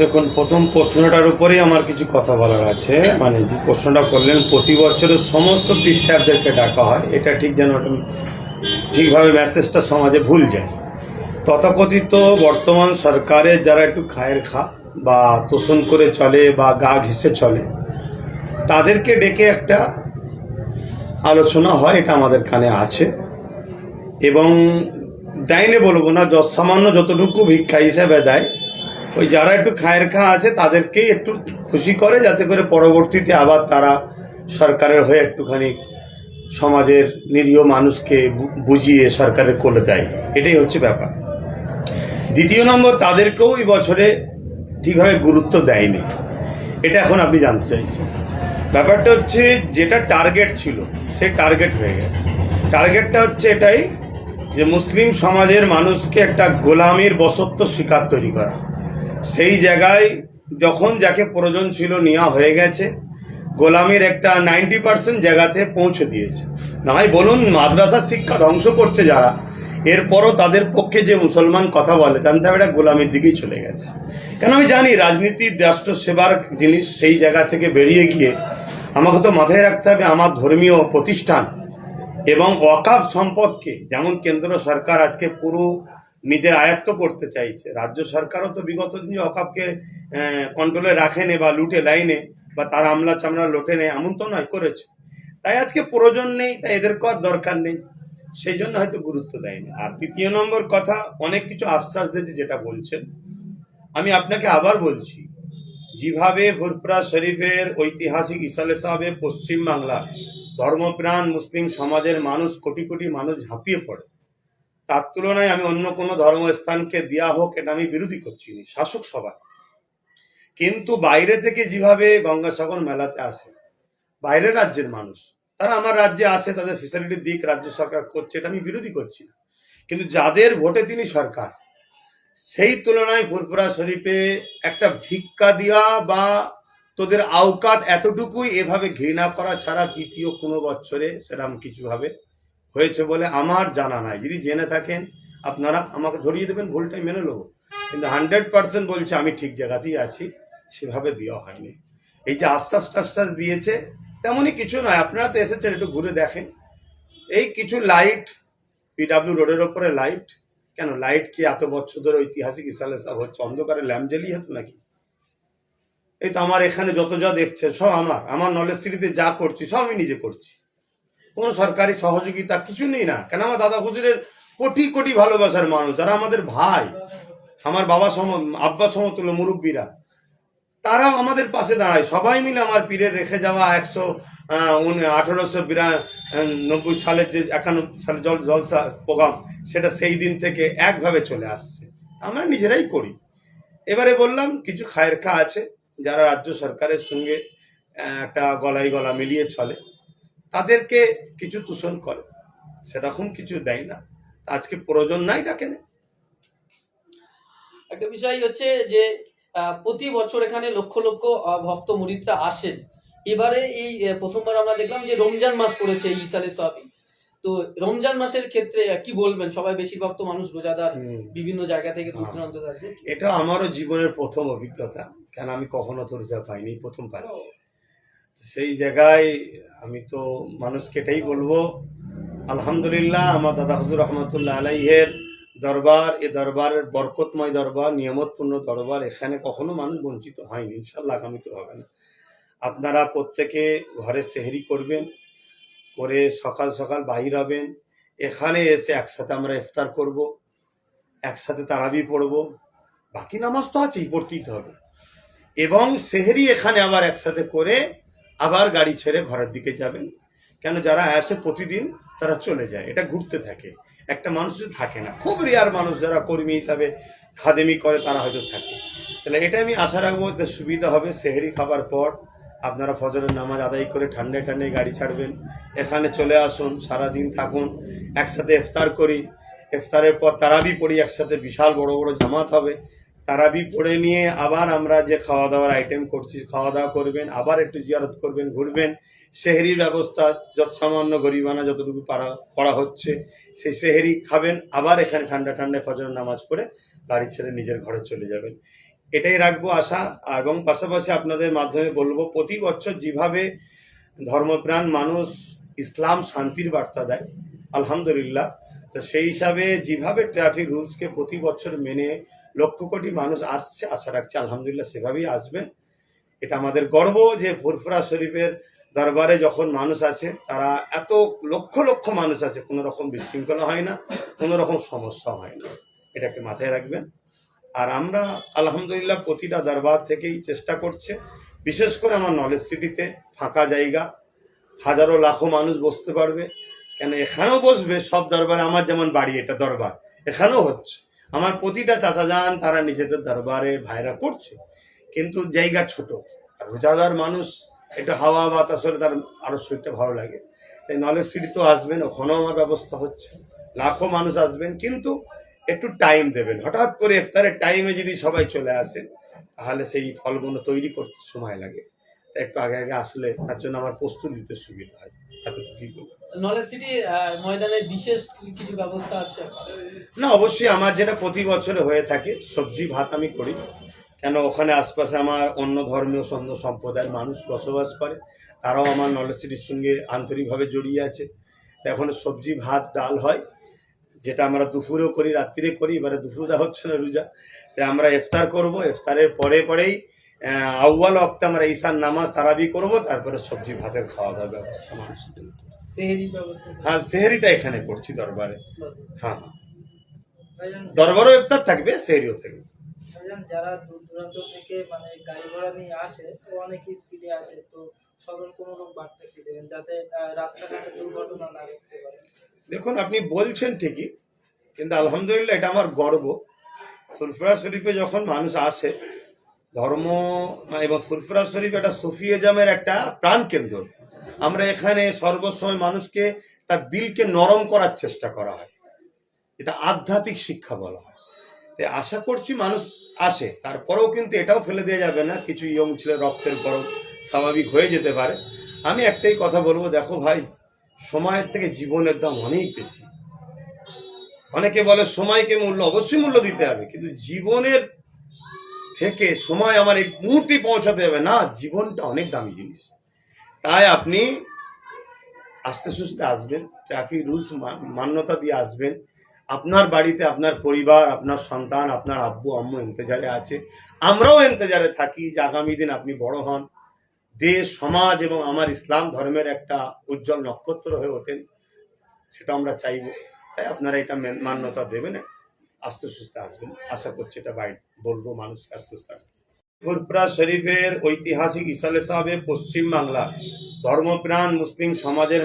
দেখুন, প্রথম প্রশ্নটার উপরেই আমার কিছু কথা বলার আছে। মানে যে প্রশ্নটা করলেন, প্রতি বছরের সমস্ত পিসাবদেরকে ডাকা হয়। এটা ঠিক যেন ঠিকভাবে মেসেজটা সমাজে ভুল যায়। তথাকথিত বর্তমান সরকারের যারা একটু খায়ের খা বা তোষণ করে চলে বা গা ঘেঁষে চলে, তাদেরকে ডেকে একটা আলোচনা হয়, এটা আমাদের কানে আছে। এবং দেয়নি বলব না সামান্য যতটুকু ভিক্ষা হিসেবে দেয় ওই যারা একটু খায়ের খা আছে তাদেরকেই একটু খুশি করে যাতে করে পরবর্তীতে আবার তারা সরকারের হয়ে একটুখানি সমাজের নিরীহ মানুষকে বুঝিয়ে সরকারের কোলে দেয়। এটাই হচ্ছে ব্যাপার। দ্বিতীয় নম্বর, তাদেরকেও এই বছরে ঠিকভাবে গুরুত্ব দেয়নি। এটা এখন আপনি জানতে চাইছেন। ব্যাপারটা হচ্ছে যেটা টার্গেট ছিল, সে টার্গেট হয়ে গেছে। টার্গেটটা হচ্ছে এটাই যে মুসলিম সমাজের মানুষকে একটা গোলামির বসত্ব শিকার তৈরি করা। সেই জায়গায় যখন যাকে প্রয়োজন ছিল নেওয়া হয়ে গেছে, গোলামির একটা নাইনটি পার্সেন্ট জায়গাতে পৌঁছে দিয়েছে। না হয় বলুন মাদ্রাসা শিক্ষা ধ্বংস করছে যারা, এরপরও তাদের পক্ষে যে মুসলমান কথা বলে জানতে হবে এটা গোলামের দিকেই চলে গেছে। কেন আমি জানি রাজনীতি রাষ্ট্র সেবার জিনিস সেই জায়গা থেকে বেরিয়ে গিয়ে, আমাকে তো মাথায় রাখতে হবে আমার ধর্মীয় প্রতিষ্ঠান এবং ওয়াকাফ সম্পদকে, যেমন কেন্দ্র সরকার আজকে পুরো নিজের আয়ত্ত করতে চাইছে। রাজ্য সরকারও তো বিগত দিনে ওয়াকাফকে কন্ট্রোলে রাখেনে বা লুটে লাইনে বা তার আমলা চামড়া লোটে নেই এমন তো নয়, করেছে। তাই আজকে প্রয়োজন নেই, তাই এদেরকে আর দরকার নেই। সেই জন্য হয়তো গুরুত্ব দেয়নি। আর তৃতীয় নম্বর কথা, অনেক কিছু আশ্বাস দিয়েছে যেটা বলছেন। আমি আপনাকে আবার বলছি, যেভাবে ভুরপুরা শরীফের ঐতিহাসিক ইসালে সাহেবে পশ্চিম বাংলা ধর্মপ্রাণ মুসলিম সমাজের মানুষ কোটি কোটি মানুষ ঝাঁপিয়ে পড়ে তার তুলনায় আমি অন্য কোনো ধর্মস্থানকে দেওয়া হোক, এটা আমি বিরোধী করছি শাসক সভা। কিন্তু বাইরে থেকে যেভাবে গঙ্গাসাগর মেলাতে আসে বাইরের রাজ্যের মানুষ, তারা আমার রাজ্যে আসে, তাদের ফেসিলিটি দিক, রাজ্য সরকার করছে, এটা আমি বিরোধী করছি না। কিন্তু যাদের ভোটে তিনি সরকার, সেই তুলনায় ফুরফুরা শরীফে একটা ভিক্ষা দেওয়া বা তোদের আওকাত এতটুকুই এভাবে ঘৃণা করা ছাড়া দ্বিতীয় কোনো বছরে সেরকম কিছুভাবে হয়েছে বলে আমার জানা নাই। যদি জেনে থাকেন, আপনারা আমাকে ধরিয়ে দেবেন ভুলটাই মেনে নেব। কিন্তু হান্ড্রেড পার্সেন্ট বলছে, আমি ঠিক জায়গাতেই আছি, সেভাবে দেওয়া হয়নি। এই যে আশ্বাস টাশ্বাস দিয়েছে, তেমনই কিছু নয়, আপনারা তো এসেছেন, একটু ঘুরে দেখেন। এই কিছু লাইট পিডাব্লিউ রোডের ওপরে লাইট কেন লাইট কি এত বছর ধরে ঐতিহাসিক ইসালে সাহেব হচ্ছে? অন্ধকারে ল্যাম্প জ্বালিয়ে হতো নাকি? এই তো আমার এখানে যত যা দেখছেন, সব আমার। আমার নলেজ সিটিতে যা করছি, সব আমি নিজে করছি। কোনো সরকারি সহযোগিতা কিছু নেই না। কেন আমার দাদা হুজুরের কোটি কোটি ভালোবাসার মানুষ, যারা আমাদের ভাই, আমার বাবা সম, আব্বা সমতুল্য মুরব্বীরা তারা আমাদের পাশে দাঁড়ায়। সবাই মিলে আমার পীরের রেখে যাওয়া একশো আঠেরোশো বিরা নব্বই সালের যে একান্ন সালে জল, জলসা প্রোগ্রাম, সেটা সেই দিন থেকে একভাবে চলে আসছে। আমরা নিজেরাই করি। এবারে বললাম, কিছু খায়ের খা আছে, যারা রাজ্য সরকারের সঙ্গে একটা গলায় গলা মিলিয়ে চলে। তাদেরকে কিছু তুষণ করে। সেরকম কিছু দেয় না। আজকে প্রয়োজন নাই ডাকে না। একটা বিষয় হচ্ছে যে প্রতি বছর এখানে লক্ষ লক্ষ ভক্ত মুরিদরা আসেন। এবারে এই প্রথমবার আমরা দেখলাম যে রমজান মাস পড়েছে এই ইসালে সবই তো রমজান মাসের ক্ষেত্রে কি বলবেন? সবাই বেশিরভাগ তো মানুষ রোজাদার বিভিন্ন জায়গা থেকে দূর। দূরান্ত এটা আমারও জীবনের প্রথম অভিজ্ঞতা। কেন আমি কখনো তো রোজা পাইনি? প্রথম পাচ্ছি সেই জায়গায় আমি তো মানুষকে এটাই বলব, আলহামদুলিল্লাহ আমার দাদা হুজুর রহমতুল্লাহ আলাইহের দরবার, এ দরবারের বরকতময় দরবার, নিয়ামতপূর্ণ দরবার, এখানে কখনো মানুষ বঞ্চিত হয়নি ইনশাল্লাহ আগামী তো হবে না। আপনারা প্রত্যেকে ঘরে সেহরি করবেন, করে সকাল সকাল বাহির হবেন, এখানে এসে একসাথে আমরা ইফতার করব, একসাথে তারাবি পড়ব, বাকি নামাজ তো আছেই, পড়তেই হবে। এবং সেহেরি এখানে আবার একসাথে করে আবার গাড়ি ছেড়ে ঘরের দিকে যাবেন। কেন যারা আসে প্রতিদিন, তারা চলে যায়। এটা ঘুরতে থাকে। একটা মানুষ থাকে না, খুব রেয়ার মানুষ যারা কর্মী হিসাবে খাদেমি করে, তারা হয়তো থাকে। তাহলে এটা আমি আশা রাখব সুবিধা হবে। সেহেরি খাবার পর আপনারা ফজরের নামাজ আদায় করে ঠান্ডায় ঠান্ডায় গাড়ি ছাড়বেন। এখানে চলে আসুন সারা দিন থাকুন, একসাথে ইফতার করি। ইফতারের পর তারাবি পড়ি, একসাথে বিশাল বড় বড় জামাত হবে। তারাবি পড়ে নিয়ে আবার আমরা যে খাওয়া দাওয়ার আইটেম করছি খাওয়া দাওয়া করবেন, আবার একটু জিয়ারত করবেন, ঘুরবেন, সেহেরির ব্যবস্থা যত সামান্য গরিবানা যতটুকু পারা, করা হচ্ছে, সেই সেহেরি খাবেন, আবার এখানে ঠান্ডা ঠান্ডায় ফজর নামাজ পড়ে গাড়ি ছেড়ে নিজের ঘরে চলে যাবেন। এটাই রাখব আশা, এবং পাশাপাশি আপনাদের মাধ্যমে বলব, প্রতি বছর যেভাবে ধর্মপ্রাণ মানুষ ইসলাম শান্তির বার্তা দেয়, আলহামদুলিল্লাহ, তো সেই হিসাবে যেভাবে ট্রাফিক রুলসকে প্রতি বছর মেনে লক্ষ কোটি মানুষ আসছে, আশা রাখছি আলহামদুলিল্লাহ সেভাবেই আসবেন। এটা আমাদের গর্ব যে ফুরফুরা শরীফের দরবারে যখন মানুষ আছে, তারা এত লক্ষ লক্ষ মানুষ আছে, কোনো রকম বিশৃঙ্খলা হয় না, কোনো রকম সমস্যা হয় না। এটাকে মাথায় রাখবেন। আর আমরা আলহামদুলিল্লাহ প্রতিটা দরবার থেকেই চেষ্টা করছে, বিশেষ করে আমার নলেজ সিটিতে ফাঁকা জায়গা, হাজারো লাখো মানুষ বসতে পারবে। কেন এখানেও বসবে? সব দরবারে আমার যেমন বাড়ি, এটা দরবার। এখানেও হচ্ছে। আমার প্রতিটা চাচা যান, তারা নিজেদের দরবারে ভাইরা করছে। কিন্তু জায়গা ছোট। আর রোজাদার মানুষ, একটু হাওয়া বাতাস হলে তার আরও শরীরটা ভালো লাগে। তাই নলেজ সিটি তো আসবেন, ওখানেও আমার ব্যবস্থা হচ্ছে। লাখো মানুষ আসবেন, কিন্তু একটু টাইম দেবেন। হঠাৎ করে ইফতারের টাইমে যদি সবাই চলে আসেন, তাহলে সেই ফলগুলো তৈরি করতে সময় লাগে। একটু আগে আগে আসলে তার জন্য আমার প্রস্তুত দিতে সুবিধা হয়। এতটুকুই বলব। নলেজ সিটি ময়দানে বিশেষ কিছু- কিছু ব্যবস্থা আছে না অবশ্যই আমার যেটা প্রতি বছরে হয়ে থাকে সবজি ভাত আমি করি। কেন ওখানে আশপাশে আমার অন্য ধর্মীয় অন্য সম্প্রদায়ের মানুষ বসবাস করে তারাও আমার নলেজ সিটির সঙ্গে আন্তরিকভাবে জড়িয়ে আছে। তো এখন সবজি ভাত ডাল হয় যেটা আমরা দুপুরেও করি রাত্রিরে করি এবারে দুপুরে হচ্ছে না রোজা। তাই আমরা ইফতার করব ইফতারের পরে পরেই আহ, আউয়াল অক্তে আমরা ঈশান নামাজ তারাবি করব তারপরে সবজি ভাতের খাওয়া দাওয়ার ব্যবস্থা মানুষের জন্য। হ্যাঁ সেহেরিটা এখানে করছি দরবারে। হ্যাঁ হ্যাঁ। দরবারও ইফতার থাকবে সেহেরিও থাকবে। যারা দূর দূরান্ত থেকে মানে গাড়ি ঘোড়া নিয়ে আসে অনেক স্পিডে আসে তো সদর কোনো রকম বার্তা কি দেবেন? যাতে রাস্তাঘাটে দুর্ঘটনা না ঘটতে পারে। দেখুন আপনি বলছেন ঠিকই কিন্তু আলহামদুলিল্লাহ এটা আমার গর্ব। ফুরফুরা শরীফে যখন মানুষ আসে ধর্ম এবং ফুরফুরা শরীফ একটা সুফিয়াজামের একটা প্রাণ কেন্দ্র। আমরা এখানে সর্বসময় মানুষকে তার দিলকে নরম করার চেষ্টা করা হয়। এটা আধ্যাত্মিক শিক্ষা বলা হয়। তাই আশা করছি মানুষ আসে। তারপরেও কিন্তু এটাও ফেলে দেওয়া যাবে না, কিছু ইয়ং ছেলে রক্তের গরম স্বাভাবিক হয়ে যেতে পারে। আমি একটাই কথা বলব, দেখো ভাই, সময়ের থেকে জীবনের দাম অনেক বেশি। অনেকে বলে সময়কে মূল্য, অবশ্যই মূল্য দিতে হবে, কিন্তু জীবনের থেকে সময় আমার এই মুহূর্তে পৌঁছাতে হবে। না, জীবনটা অনেক দামি জিনিস। তাই আপনি আস্তে সুস্তে আসবেন ট্রাফিক রুলস মান্যতা দিয়ে আসবেন। আপনার বাড়িতে আপনার পরিবার, আপনার সন্তান, আপনার আব্বু, আম্মু ইন্তজারে আছে। আমরাও ইন্তজারে থাকি যে আগামী দিন আপনি বড় হন। দেশ, সমাজ এবং আমার ইসলাম ধর্মের একটা উজ্জ্বল নক্ষত্র হয়ে ওঠেন, সেটা আমরা চাইব। তাই আপনারা এটা মান্যতা দেবেন। আস্তে সুস্থে আসবেন। আশা করছি এটা বাইট বলব, মানুষ আস্তে সুস্থে আসতে। ফুরপুরা শরীফের ঐতিহাসিক ইসালে সাহেব পশ্চিম বাংলা, ধর্মপ্রাণ মুসলিম সমাজের